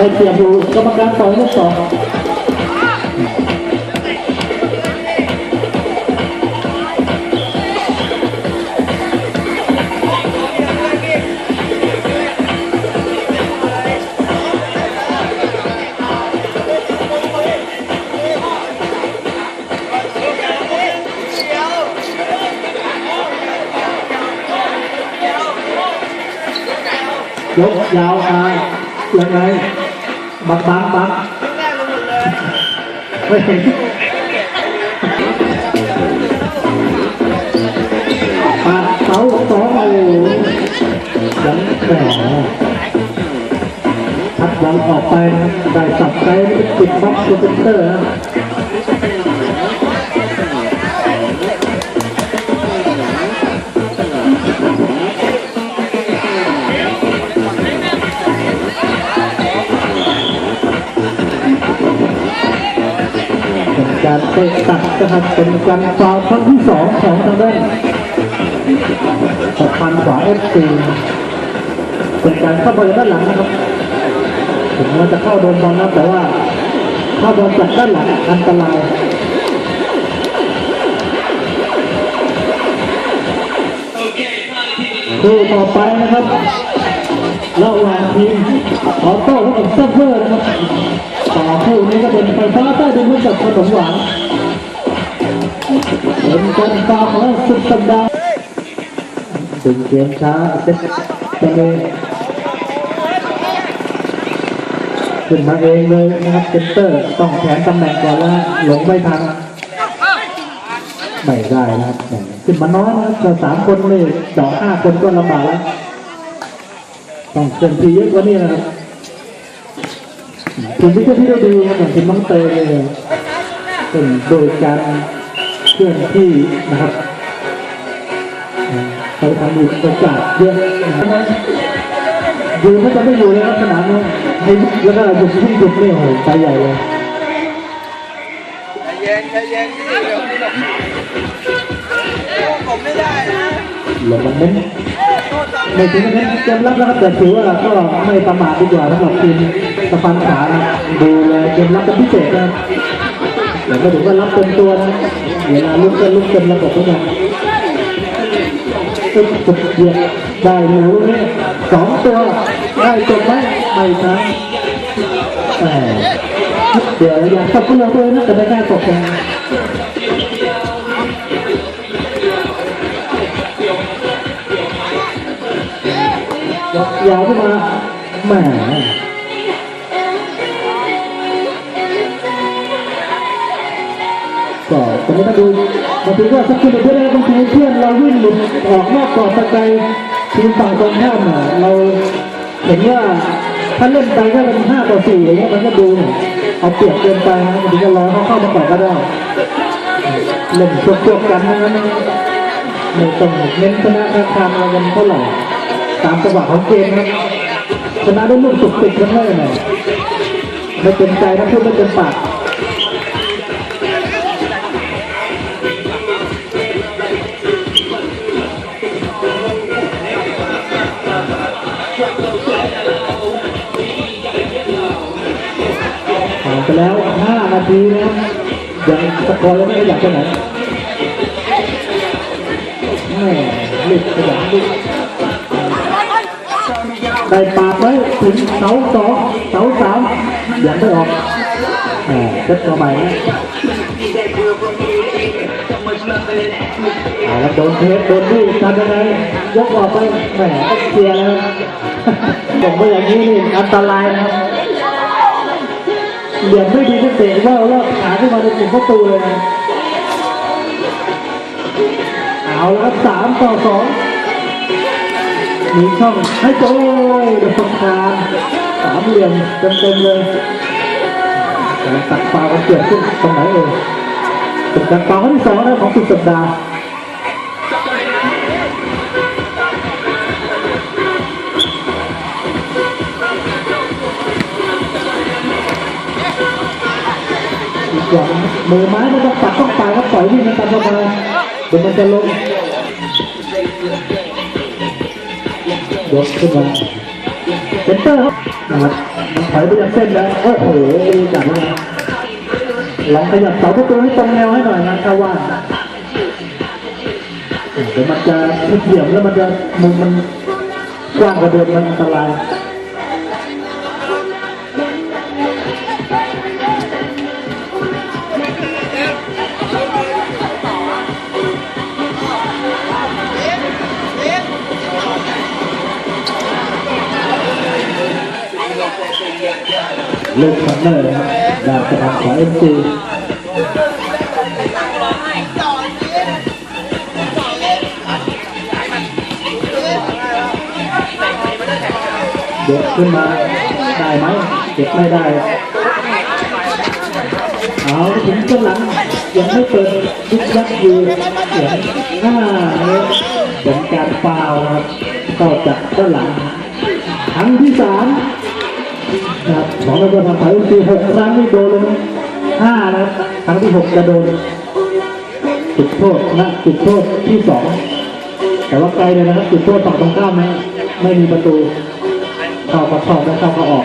ได้เปรียบอยู่กรรมการต่อยลูกสองยกยาวมายังไง บังบังบังไม่เห็นปาดเสาสองโอ้ยังแหมทัดบอลออกไปนะครับได้สับไกลติดบล็อกตัวเซนเตอร์ การเตะตัดนะครับเป็นการฟาวครั้งที่สองของทางด้านสะพานขวาเอฟซีเป็นการเข้าบอลด้านหลังนะครับถึงมันจะเข้าโดนบอลนะแต่ว่าเข้าบอลจากด้านหลังอันตรายคู่ต่อไปนะครับ ระหว่างทีมออโต้กับซัฟเฟอร์นะครับต่อคู่นี้ก็เป็นไฟฟ้าใต้ดินกับขนมหวานเป็นการฟาวของสุดสัปดาห์ถึงเกมช้าเซตจะเลยขึ้นมาเองเลยนะครับเซนเตอร์ต้องแผนตำแหน่งก่อนแล้วหลงไม่ทันไม่ได้นะครับแหม่ขึ้นมาน้อยนะครับเราสามคนเลยเจาะห้าคนก็ลำบากแล้ว ต้องเคลื่อนที่เยอะกว่านี้นะครับทีมที่ที่ได้ดีครับอย่างทีมน้องเตยเลยเป็นโดยการเคลื่อนที่นะครับเราทำอีกโอกาสเยอะนะอยู่ก็จะไม่อยู่เลยครับสนามนี้ให้แล้วก็หยุดที่หยุดนี่โอ้โหไปใหญ่เลย ย็นใจเย็นพี่เดี๋ยวผมไม่ได้นะหลงมันเน้นไม่ถึงเน้นเกมรับแล้วครับแต่ถือว่าก็ไม่ประมาทดีกว่าสำหรับทีมสะพานขาดูแลยเกมรับเป็นพิเศษนะแต่ไม่ถึงว่ารับเต็มตัวนะเวลาลุกก็ลุกเต็มระบบทุกอย่างตึ๊บตึ๊บเดียได้หนูนี่สองตัวได้จบไหมไม่ทันแหม เดี๋ยวอยากตบก็เลยนะแต่ไม่กล้าตบกันยกยาวขึ้นมาแหมก็ตอนนี้ถ้าดูบางทีก็สักคนเพื่อนบางทีเพื่อนเราวิ่งหลุดออกนอกกรอบตะไกทีมฝั่งตรงข้ามอ่เราเห็นว่าถ้าเล่นไปก็เป็นห้าต่อสี่อย่างเงี้ยมันก็ดูเเอาเปรียบเกินไปนะบางทีก็รอเขาเข้ามาก่อก็ได้เล่นจบๆกันนะไม่ไม่ต้องเน้นชนะราคามากันเท่าไหร่ตามจังหวะของเกมครับชนะด้วยลูกสุกติดกันเลยน่อยไม่เต็มใจนะพูดไม่เต็มปาก ไปแล้ว 5 นาทีนะครับยังสกอร์ยังไม่ขยับไปไหนแม่รีบขยันรีบได้ปาดไว้ถึงเสาสองเสาสามยังไม่ออกแหมเซ็ตตัวใหม่นะแล้วโดนเทสโดนนี่ทำยังไงยกออกไปแหมเคลียแล้วบอกว่าอย่างนี้นี่อันตรายนะครับ เหลี่ยมไม่ดีก็เตะว่าแล้วขาขึ้นมาในกลุ่มประตูเลยนะเอาล้วครับสามต่อสองมีช่องให้โจ้ยเดอะสงคามสามเหลี่ยมเต็มๆเลยการตัดฟาวกันเกิดขึ้นตรงไหนเอ่ยเป็นการฟาวครั้งที่สองนะของสุดสัปดาห์ อีกอย่างมือไม้ไม่ต้องปัดต้องปลายก็ปล่อยวิ่งมันตามสบายเดี๋ยวมันจะลงยกขึ้นมาเซนเตอร์ครับนะครับถอยไปยังเส้นแล้วโอ้โหจัดเลยลองขยับเสาประตูให้ตรงแนวให้หน่อยนะถ้าว่าเดี๋ยวมันจะเสียมแล้วมันจะมุมมันกว้างกว่าเดิมมันอันตราย ลูกคอนเนอร์นะครับดาวกระทำของเอ็มซียกขึ้นมาได้ไหมเก็บไม่ได้เอาถึงต้นหลังยังไม่เปิดยุกยักอยู่เสียงห้าเป็นการฟาวครับเข้าจากด้านหลังครั้งที่สาม ของเราจะทำไปคือหกครั้งนี่โดนเลยนะห้านะครับครั้งที่หกจะโดนจุดโทษนะจุดโทษที่สองแต่ว่าไกลเลยนะครับจุดโทษฝั่งตรงข้ามนะไม่มีประตูเข้าก็เข้าไม่เข้าก็ออก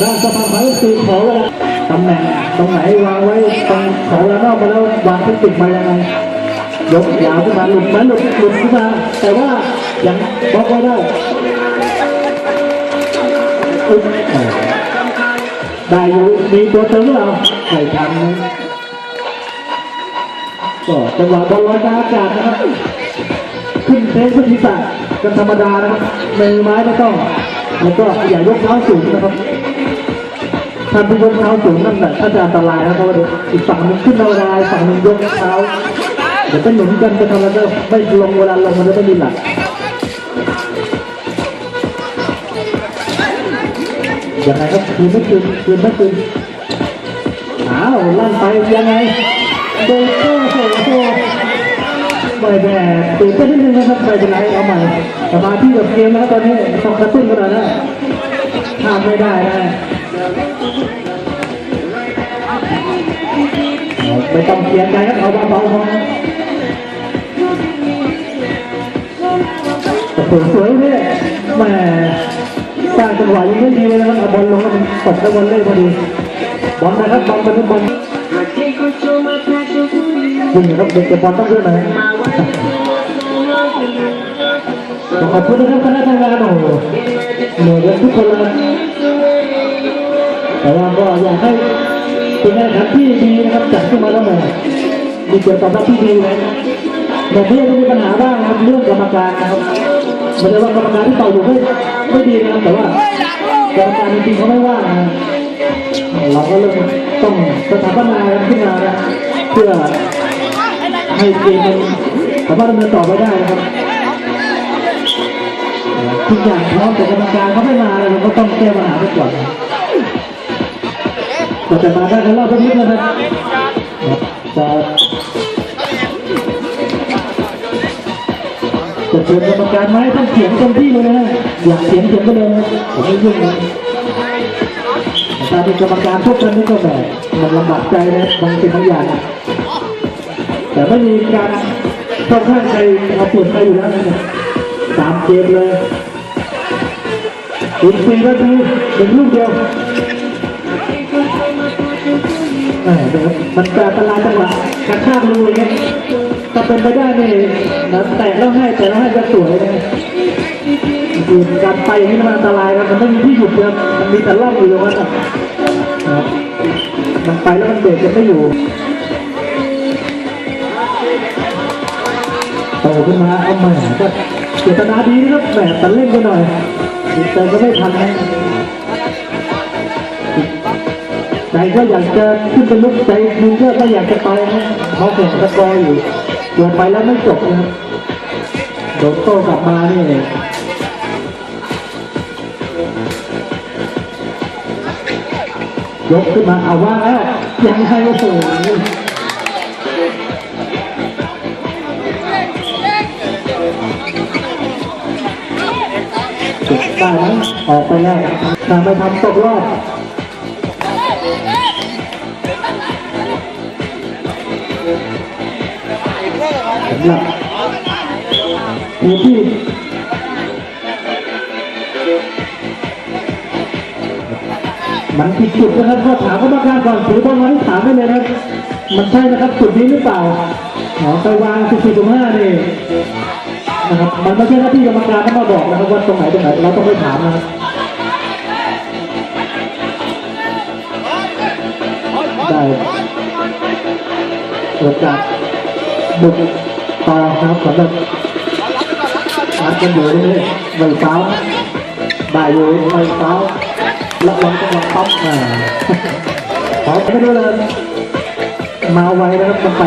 ด้านสะพานไม้คือขอเวลา ตำแหน่งตรงไหนวางไว้ตรงขอเวลานอกมาแล้ววางเทคนิคมายังไงยกยาวขึ้นมาหลุดไหมหลุดหลุดขึ้นมา แต่ว่ายังบล็อกไว้ได้ได้อยู่มีตัวเติมหรือเปล่าไม่ทันนะก็จังหวะบอลลอยกลางอากาศนะครับ ขึ้นเทสขึ้นศีรษะกันธรรมดานะครับมือไม้ไม่ต้อง แล้วก็อย่ายกเท้าสูงนะครับ ถ้าไปยกเท้าสูงนั่นแหละถ้าจะอันตรายนะเพราะว่าดูอีกฝั่งหนึงขึ้นธรรมาอีกฝั่งหนึงยกเท้าเดี๋ยวไปหนุนกันจะทำอะไรก็ไม่ลงเวลาลงมันจะไม่มีหลักยังไงครับคืนไม่คืนคืนไม่คืนอ้าวลั่นไปยังไงโดนโอ้โหโอ้โหไม่แน่ตื่นเต้นนิดนึงนะครับไม่เป็นไรเอาใหม่สมาธิกับเกมนะครับตอนนี้ต้องกระตุ้นกันหน่อยนะห้ามไม่ได้นะ ไม่ต้องเสียใจครับเอาเบาๆพอโอ้โหสวยเนี่ยแหมสร้างจังหวะยังไม่ดีเลยนะครับเอาบอลลงแล้วมันตกได้บอลเล่พอดีบอลนะครับบอลเป็นบอลยิงนะครับเด็กเก็บบอลต้องเยอะหน่อยขอบคุณนะครับคณะทำงานโอ้โหเหนื่อยกันทุกคนเลย มีเกียรติตอบรับที่ดีเลยแบบนี้จะมีปัญหาบ้างนะครับเรื่องกรรมการนะครับไม่ใช่ว่ากรรมการที่เป่าอยู่ไม่ไม่ดีนะครับแต่ว่ากรรมการจริงๆเขาไม่ว่านะเราก็เริ่มต้องสถาปนาขึ้นมานะเพื่อให้เกมมันสามารถดำเนินต่อไปได้นะครับทุกอย่างพร้อมแต่กรรมการเขาไม่มาเลยเราก็ต้องแก้ปัญหาไปก่อนก็จะมาได้กันรอบนี้นะครับจะ จะเชิญกรรมการไหมท่านเสียงเต็มที่เลยนะอยากเสียงเสียงก็เลยผมไม่ยุ่งนะแต่ถ้าเป็นกรรมการพวกนั้นนี่ก็แบบมันลำบากใจนะบางสิ่งบางอย่างนะแต่ไม่มีการเข้าข้างใครเอาเปลี่ยนใครอยู่แล้วนะเนี่ยตามเกมเลยอีกสี่นาทีหนึ่งลูกเดียวแหมเดี๋ยวมันจะอันตรายจังหวะกระชากรูอเงี้ย ถ้าเป็นไปได้เนี่ยนะแตกแล้วให้แต่แล้วให้จะสวยนะคือการไปนี่มันอันตรายนะมันไม่มีที่หยุดนะมันมีแต่ล่องอยู่ตรงนั้นะนะครับมันไปแล้วมันเบรกจะไม่อยู่โตขึ้นมาเอาใหม่ก็เจตนาดีนะครับแหมแต่เล่นกันหน่อยแต่ก็ไม่ทันนะใจก็อยากจะขึ้นไปลุกใจมึงก็ไม่อยากจะไปนะเพราแข่งตะกออยู่ โดนไปแล้วไม่จบนะครับโดนโต้กลับมานี่ยยกขึ้นมาเอาว่าแล้วยังไงโอ้โหได้ไหมออกไปแล้วแต่ไม่ทำตกรอบำหรับทีมที่มันผิดจุดนะครับก็ถามกรรมการก่อนถือบอลมาที่ถามได้เลยนะมันใช่นะครับจุดนี้หรือเปล่าอ๋อไปวางสิบสี่ตรงห้านี่นะครับมันไม่ใช่หน้าที่กรรมการต้องมาบอกนะครับว่าตรงไหนตรงไหนเราต้องไปถามนะครับได้โอกาสบุก ต่อครับสำหรับอาร์ตกันอยู่นี่ไม่เฝ้าได้อยู่ไม่เฝ้าระวังจังหวะปั๊บอ่าขอไม่รู้เลยมาไวนะครับมันไป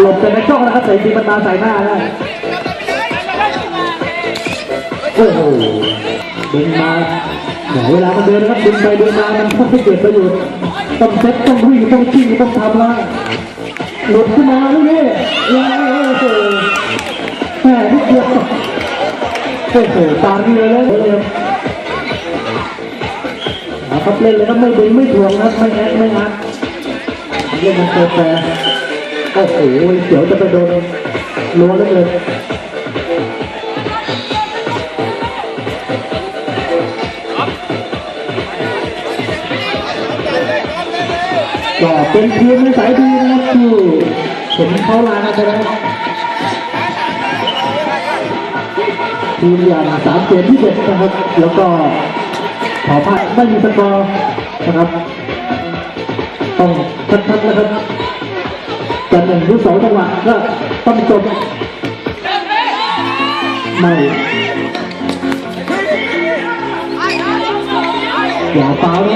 หลบจากในกล้องนะครับแต่จริงๆมันมาใส่หน้าแล้โอ้โหดึงมาหมเวลามันเดินนะครับดึงไปดึงมามันต้องให้เกิดประโยชน์ต้องเซ็ตต้องวิ่งต้องชิงต้องทำแล้ว หลุดขึ้นมาลูกนี่ยังโอ้โหแหมนิดเดียวโอ้โหตาเรือเลยเลยนะครับเล่นเลยครับไม่ดึงไม่ถ่วงนะไม่แอดไม่อัดเล่นมันแฟร์ๆโอ้โหเดี๋ยวจะไปโดนรัวแล้วเลยก็เป็นทีมในสายดี นะครับที่เห็นเขาลานไปแล้ทีมอย่างสามเกมที่เด็ดนะครับ แล้วก็ขอพายไม่มีสกอร์นะครับต้องชัดๆนะครับจะหนึ่งหรือสองจังหวะก็ต้องจบไม่อย่าฟาวนะ